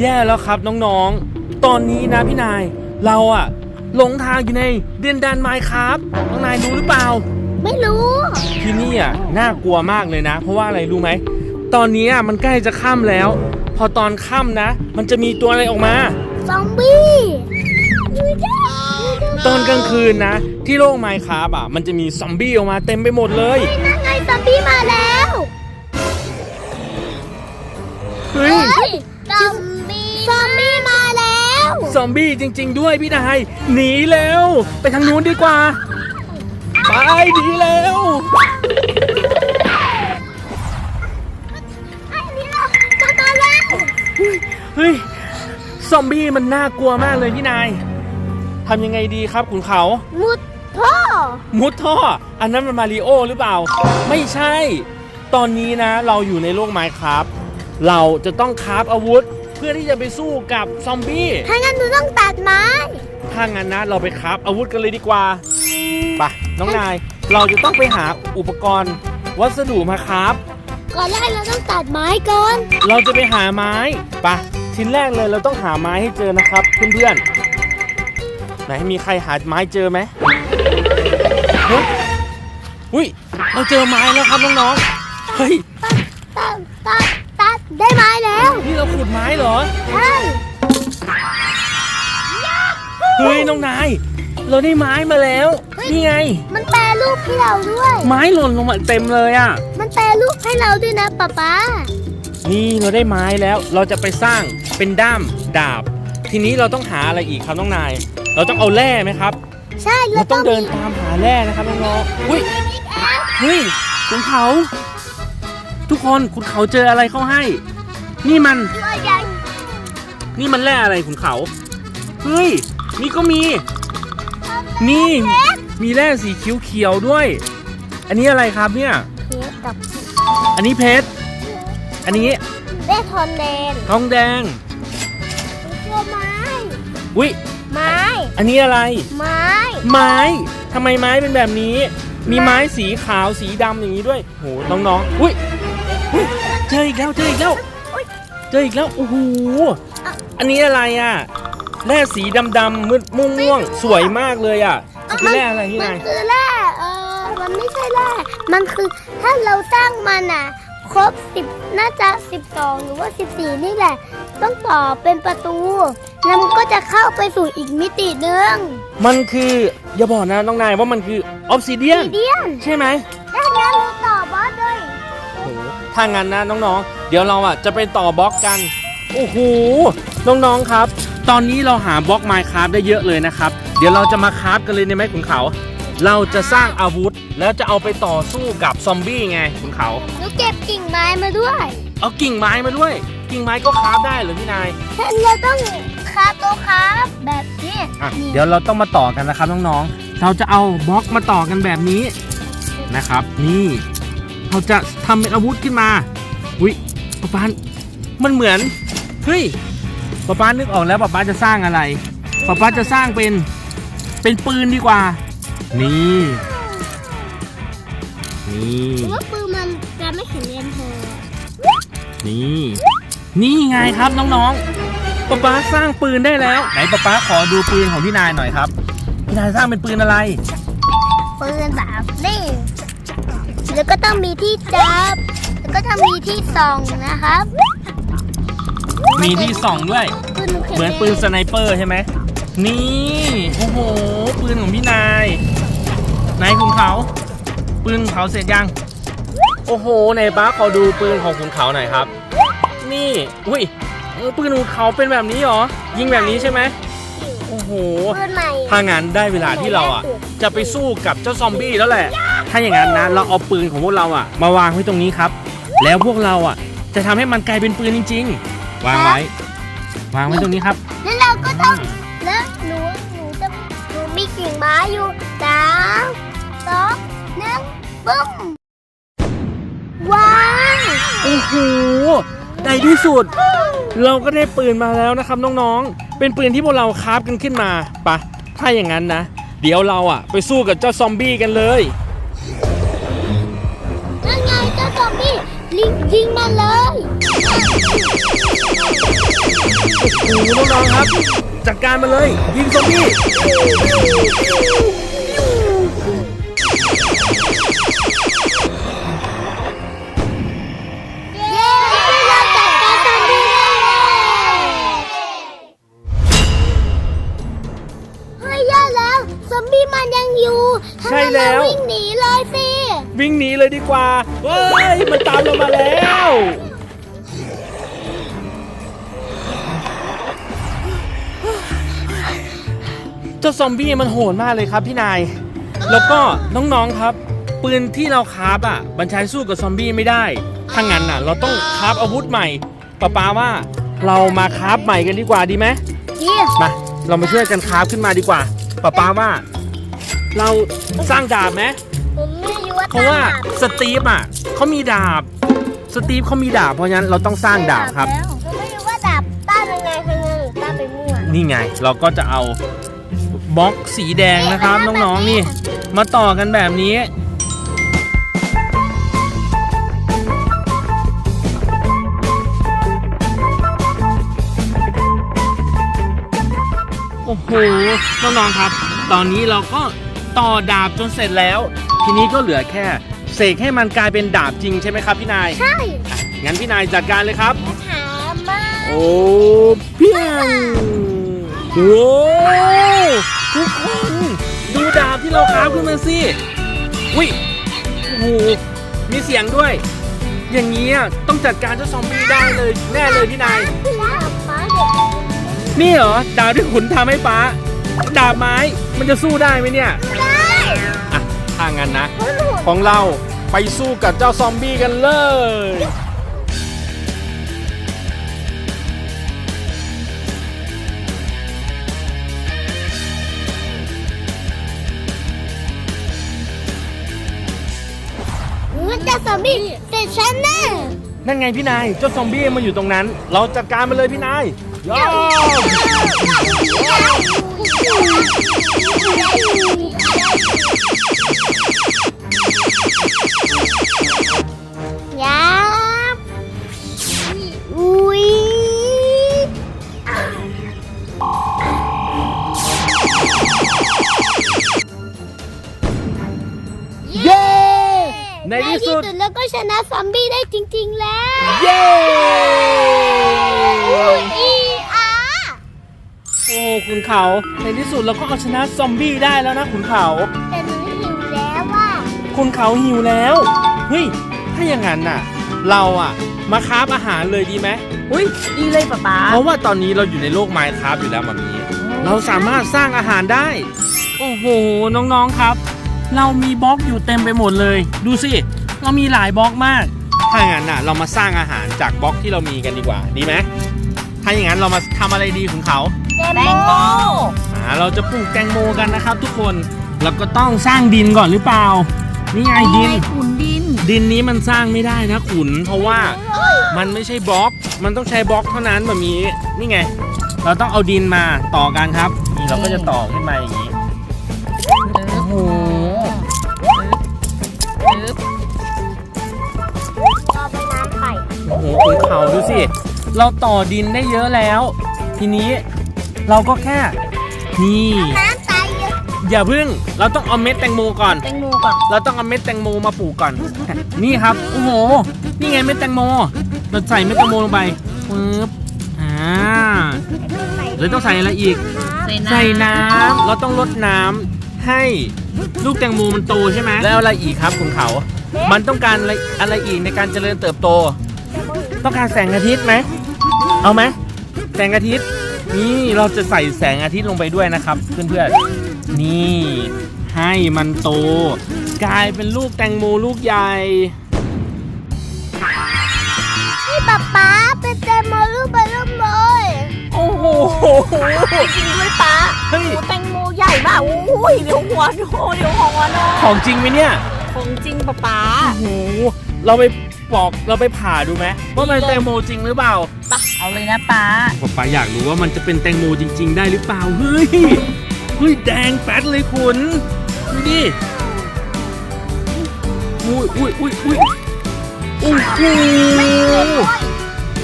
แย่แล้วครับน้องๆ ตอนนี้นะพี่นาย เราอะหลงทางอยู่ในเดียนแดนไมค์ครับน้องนายรู้หรือเปล่า ไม่รู้ ที่นี่อะน่ากลัวมากเลยนะ เพราะว่าอะไรรู้ไหม ตอนนี้อะมันใกล้จะค่ำแล้ว พอตอนค่ำนะ มันจะมีตัวอะไรออกมา ซอมบี้ตอนกลางคืนนะ ที่โลกไมค์ครับอะ มันจะมีซอมบี้ออกมาเต็มไปหมดเลยนั่นไงซอมบี้มาแล้ว เฮ้ย ซอมบี้จริง ๆ ด้วยพี่นายหนีแล้ว ไปทางนู้นดีกว่า ไปหนีแล้วเฮ้ยซอมบี้มันน่ากลัวมากเลยพี่นายทำยังไงดีครับขุนเขา มุดท่อ มุดท่อ อันนั้นมันมาริโอหรือเปล่า ไม่ใช่ ตอนนี้นะ เราอยู่ในโลกไมค์ครับ เราจะต้องคราฟอาวุธ เพื่อที่จะไปสู้กับซอมบี้ถ้างั้นหนูต้องตัดไม้ ถ้างั้นนะเราไปคราฟอาวุธกันเลยดีกว่าไปน้องนาย เราจะต้องไปหาอุปกรณ์ วัสดุมาคราฟก่อนแรกเราต้องตัดไม้ก่อน เราจะไปหาไม้ไปชิ้นแรกเลยเราต้องหาไม้ให้เจอนะครับเพื่อนๆไหนมีใครหาไม้เจอไหมเฮ้ยอุ้ยเราเจอไม้แล้วครับน้องๆเฮ้ยตัดตัดตัด ได้ไม้แล้ว นี่เราขุดไม้เหรอ ใช่เฮ้ยน้องนาย เราได้ไม้มาแล้ว นี่ไง มันแปรรูปให้เราด้วย ไม้หล่นลงมาเต็มเลยอะ มันแปรรูปให้เราด้วยนะป๊าป๊า นี่เราได้ไม้แล้ว เราจะไปสร้างเป็นด้ามดาบ ทีนี้เราต้องหาอะไรอีกครับน้องนาย เราต้องเอาแร่ไหมครับ ใช่เราต้องเดินตามหาแร่นะครับน้องๆอุ้ยเฮ้ยคุณเขา ทุกคนคุณเขาเจออะไรเข้าให้ นี่มัน ตัวใหญ่นี่มันแร่อะไรคุณเขา เฮ้ย นี่ก็มี นี่ มีแร่สีเขียวๆด้วย อันนี้อะไรครับเนี่ย เพชรกับอันนี้เพชร อันนี้ได้ทอนแดงทองแดงเชื่อไม้ อุ้ยไม้ อันนี้อะไร ไม้ ไม้ทำไมไม้เป็นแบบนี้ มีไม้สีขาวสีดำอย่างนี้ด้วย โห น้องๆ อุ้ยอุ๊ย เจออีกแล้วเจออีกแล้วเจออีกแล้วโอ้โหอันนี้อะไรอะแร่สีดำๆมืดม่วงม่วงๆสวยมากเลยอะมันคือแร่อะไรที่มันานยคือแร่เออมันไม่ใช่แร่มันคือถ้าเราสร้างมันอะ ครบสิบน่าจะสิบสองหรือว่าสิบสี่นี่แหละ ต้องต่อเป็นประตู แล้วมันก็จะเข้าไปสู่อีกมิติหนึ่งมันคืออย่าบอกนะน้องนายว่ามันคือออฟซิเดียนเดียนใช่ไหมถ้างั้นเถ้างั้นนะน้องๆ เดี๋ยวเราอะจะไปต่อบล็อกกัน โอ้โห น้องๆครับ ตอนนี้เราหาบล็อกไมค์คราฟได้เยอะเลยนะครับ เดี๋ยวเราจะมาคราฟกันเลยในไหมขุนเขา เราจะสร้างอาวุธ แล้วจะเอาไปต่อสู้กับซอมบี้ไงขุนเขา หนูเก็บกิ่งไม้มาด้วย เอากิ่งไม้มาด้วย กิ่งไม้ก็คราฟได้เหรอพี่นายถ้าเราต้องคาตัวครับแบบนี้อะนี่เดี๋ยวเราต้องมาต่อกันนะครับน้องๆ เราจะเอาบล็อกมาต่อกันแบบนี้นะครับ นี่ เราจะทำเป็นอาวุธขึ้นมาอุ้ยป๊าป๊านมันเหมือนเฮ้ยป๊าป๊านึกออกแล้วป๊าป๊าจะสร้างอะไรป๊าป๊าจะสร้างเป็นเป็นปืนดีกว่า นี่นี่หรือว่าปืนมันจะไม่แข็งแรงพอนี่ นี่ไงครับน้องๆป๊าป๊าสร้างปืนได้แล้ว ไหนป๊าป๊าขอดูปืนของพี่นายหน่อยครับพี่นายสร้างเป็นปืนอะไร ปืนแบบนี้ แล้วก็ต้องมีที่จับ แล้วก็ต้องมีที่ส่องนะครับมีที่ส่องด้วย ปืนหนูแข็งเหมือนปืนสไนเปอร์ใช่ไหม นี่ โอ้โห ปืนของพี่นายไหนคุณเขา ปืนของเขาเสร็จยัง โอ้โหไหนป้าขอดูปืนของคุณเขาหน่อยครับ นี่ อุ้ยเออปืนของเขาเป็นแบบนี้เหรอ ยิงแบบนี้ใช่ไหมโอ้โหปืนใหม่ถ้างั้นได้เวลาที่เราอะ จะไปสู้กับเจ้าซอมบี้แล้วแหละ ถ้าอย่างนั้นนะเราเอาปืนของพวกเราอะ มาวางไว้ตรงนี้ครับ แล้วพวกเราอะ จะทำให้มันกลายเป็นปืนจริง ๆ วางไว้ วางไว้ตรงนี้ครับ แล้วเราก็ต้องแล้วหนูหนูจะหนูมีกิ่งไม้อยู่สามสองหนึ่งปุ้มว้าวโอ้โหในที่สุด เราก็ได้ปืนมาแล้วนะครับน้องๆ เป็นปืนที่พวกเราคราฟกันขึ้นมาปะถ้าอย่างนั้นนะ เดี๋ยวเราอะ ไปสู้กับเจ้าซอมบี้กันเลย ลิงยิงมาเลยโอ้โหน้องๆครับ จัดการมาเลย ยิงซอมบี้ เจ้าซอมบี้มันโหดมากเลยครับพี่นาย แล้วก็น้องๆครับ ปืนที่เราคราฟอะมันใช้สู้กับซอมบี้ไม่ได้ถ้างั้นน่ะ เราต้องคราฟอาวุธใหม่ป้าป้าว่าเรามาคราฟใหม่กันดีกว่าดีไหมเยี่ยมมาเรามาช่วยกันคราฟขึ้นมาดีกว่าป้าป้าว่า เราสร้างดาบไหมผมไม่รู้ว่าเพราะว่าสตีฟอะเขามีดาบ สตีฟเขามีดาบเพราะฉะนั้นเราต้องสร้างดาบครับผมไม่รู้ว่าดาบต้านยังไงคือไงหรือต้านไปมั่วนี่ไง เราก็จะเอา บล็อกสีแดงนะครับน้องๆนี่มาต่อกันแบบนี้ โอ้โหน้องๆครับ ตอนนี้เราก็ต่อดาบจนเสร็จแล้ว ทีนี้ก็เหลือแค่เสกให้มันกลายเป็นดาบจริงใช่ไหมครับพี่นายใช่อะงั้นพี่นายจัดการเลยครับถามมาโอ้เพียงโอ้ ทุกคนดูดาบที่เราคราฟขึ้นมาสิอุ้ยโอ้โหมีเสียงด้วย อย่างนี้อะต้องจัดการเจ้าซอมบี้ได้เลยแน่เลยพี่นายนี่เหรอดาบที่ขุนทำให้ป้าดาบไม้มันจะสู้ได้ไหมเนี่ยได้อะถ้างั้นนะ ของเราไปสู้กับเจ้าซอมบี้กันเลย อมบี้เสร็จฉันแน่นั่นไงพี่นายเจ้าซอมบี้มันอยู่ตรงนั้น เราจัดการมันเลยพี่นายยอม นะซอมบี้ได้จริง ๆ แล้ว เย้อุ้ยอีอาโอ้ขุนเขาในที่สุดเราก็เอาชนะซอมบี้ได้แล้วนะขุนเขา แต่หนูหิวแล้วว่าขุนเขาหิวแล้ว เฮ้ย ถ้าอย่างนั้นน่ะ เราอะมาคราฟอาหารเลยดีไหมอุ้ยดีเลยป๊าป๊าเพราะว่าตอนนี้เราอยู่ในโลกไมค์คราฟอยู่แล้วแบบนี้เราสามารถสร้างอาหารได้ โอ้โห น้องๆครับ เรามีบล็อกอยู่เต็มไปหมดเลย ดูสิ เรามีหลายบล็อกมาก ถ้าอย่างนั้นน่ะเรามาสร้างอาหารจากบล็อกที่เรามีกันดีกว่า ดีไหมถ้าอย่างนั้นเรามาทำอะไรดีของเขาแตงโมอ่าเราจะปลูกแตงโมกันนะครับ ทุกคนเราก็ต้องสร้างดินก่อนหรือเปล่า นี่ไงดิน ขุนดิน ดินนี้มันสร้างไม่ได้นะขุน เพราะว่ามันไม่ใช่บล็อก มันต้องใช้บล็อกเท่านั้นแบบนี้ นี่ไง เราต้องเอาดินมาต่อกันครับ นี่เราก็จะต่อขึ้นมาอย่างนี้ โอ้โห โอ้โหขุนเขาดูสิ เราต่อดินได้เยอะแล้ว ทีนี้เราก็แค่นี่น้ำตายเยอะอย่าพึ่ง เราต้องเอาเม็ดแตงโมก่อน แตงโมก่อนเราต้องเอาเม็ดแตงโมมาปลูกก่อน นี่ครับ โอ้โห นี่ไงเม็ดแตงโม เราใส่เม็ดแตงโมลงไปปึ๊บอ่าเลยต้องใส่อะไรอีกใส่น้ำใส่น้ำเราต้องลดน้ำให้ลูกแตงโมมันโตใช่ไหมแล้วอะไรอีกครับคุณเขา มันต้องการอะไรอะไรอีกในการเจริญเติบโต ต้องการแสงอาทิตย์ไหม เอาไหมแสงอาทิตย์ นี่เราจะใส่แสงอาทิตย์ลงไปด้วยนะครับ เพื่อนๆ นี่ให้มันโต กลายเป็นลูกแตงโมลูกใหญ่ นี่ป๊าป๊าเป็นแตงโมลูกบอลลูนเลยโอ้โหจริงด้วยป๊าเฮ้ยโอ้แตงโมใหญ่มากอุ้ยเดี๋ยวหัวโนเดี๋ยวหัวโนของจริงไหมเนี่ย ของจริงป๊าป๊าโอ้โหเราไป ปอกเราไปผ่าดูไหมว่ามันแตงโมจริงหรือเปล่าป๊าเอาเลยนะป๊าผมป้าอยากรู้ว่ามันจะเป็นแตงโมจริง ๆ ได้หรือเปล่าเฮ้ยเฮ้ยแดงแป๊ดเลยคุณดูดิอุ้ยอุ้ยอุ้ยอุ้ยโอ้โห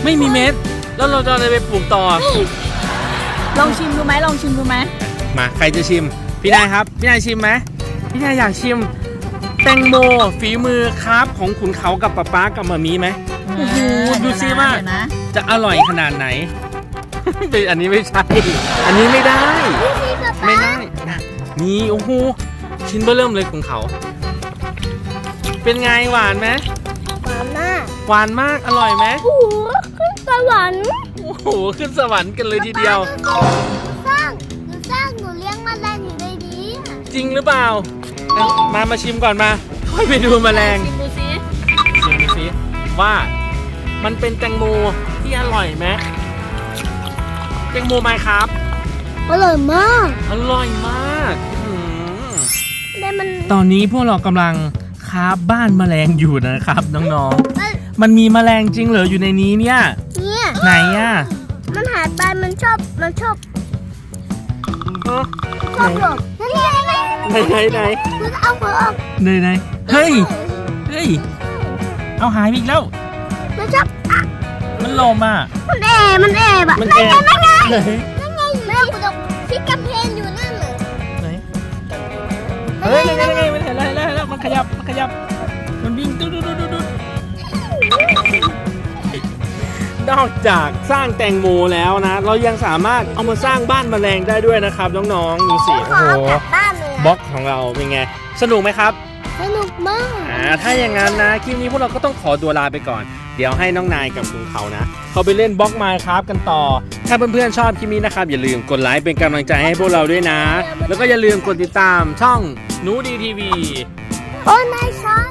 ไม่มีเม็ด แล้วเราจะเอาอะไรไปปลูกต่อ ลองชิมดูไหมลองชิมดูไหมมาใครจะชิม พี่นายครับ พี่นายชิมไหมพี่นายอยากชิม แตงโมฝีมือครับของขุนเขากับป๊าป๊ากับมามีไหมโอ้โหดูสิว่า เดี๋ยนะจะอร่อยขนาดไหน อันนี้ไม่ใช่ อันนี้ไม่ได้นี่ป๊าไม่ป๊าได้นะนี่โอ้โหชิ้นเบอร์เริ่มเลยของเขา เป็นไงหวานไหมหวานมากหวานมากอร่อยไหมโอ้โหขึ้นสวรรค์โอ้โหขึ้นสวรรค์กันเลยทีเดียวหนูสร้างหนูสร้างหนูเลี้ยงแมลงอยู่ในนี้จริงหรือเปล่าอะ มามาชิมก่อนมาค่อยไปดูแมลงชิมดูสิชิมดูสิว่ามันเป็นแตงโมที่อร่อยไหมแตงโมไหมครับ อร่อยมาก อร่อยมากอื้อหือแต่มันตอนนี้พวกเรากำลังคาบบ้านแมลงอยู่นะครับน้องเอ้ยๆมันมีแมลงจริงเหรออยู่ในนี้เนี่ยเนี่ยไหนอะมันหายไปมันชอบมันชอบเอ้อชอบหลบนั่นไงนั่น ไงไหนไหนไหนมันเอาหัวออกไหนไหนเฮ้ย เฮ้ย เอาหายไปอีกแล้ว มันชอบอะมันลมอะ มันแอบมันแอบอะมันนั่นแอบไงนั่นไงไหนนั่นไงแม่กูจะที่กำแพงอยู่นั่นน่ะไหนเฮ้ยนั่นไงนั่นไงมันเห็นแล้วเห็นแล้วเห็นแล้วมันขยับ มันขยับ มันวิ่งตุ๊ดตุ๊ดตุ๊ดตุ๊ดนอกจากสร้างแตงโมแล้วนะ เรายังสามารถเอามาสร้างบ้านแมลงได้ด้วยนะครับน้องๆดูสิขโอ้อโหกลับบ้านเลยอะ บล็อกของเราเป็นไง สนุกไหมครับ สนุกมากอ่าถ้าอย่างนั้นนะคลิปนี้พวกเราก็ต้องขอตัวลาไปก่อน เดี๋ยวให้น้องนายกับคุณเขานะ เขาไปเล่นบล็อกไมค์ครับกันต่อ ถ้าเพื่อนๆชอบคลิปนี้นะครับ อย่าลืมกดไลค์เป็นกำลังใจให้พวกเราด้วยนะ แล้วก็อย่าลืมกดติดตามช่องหนูดีทีวี โอ้นายช้อน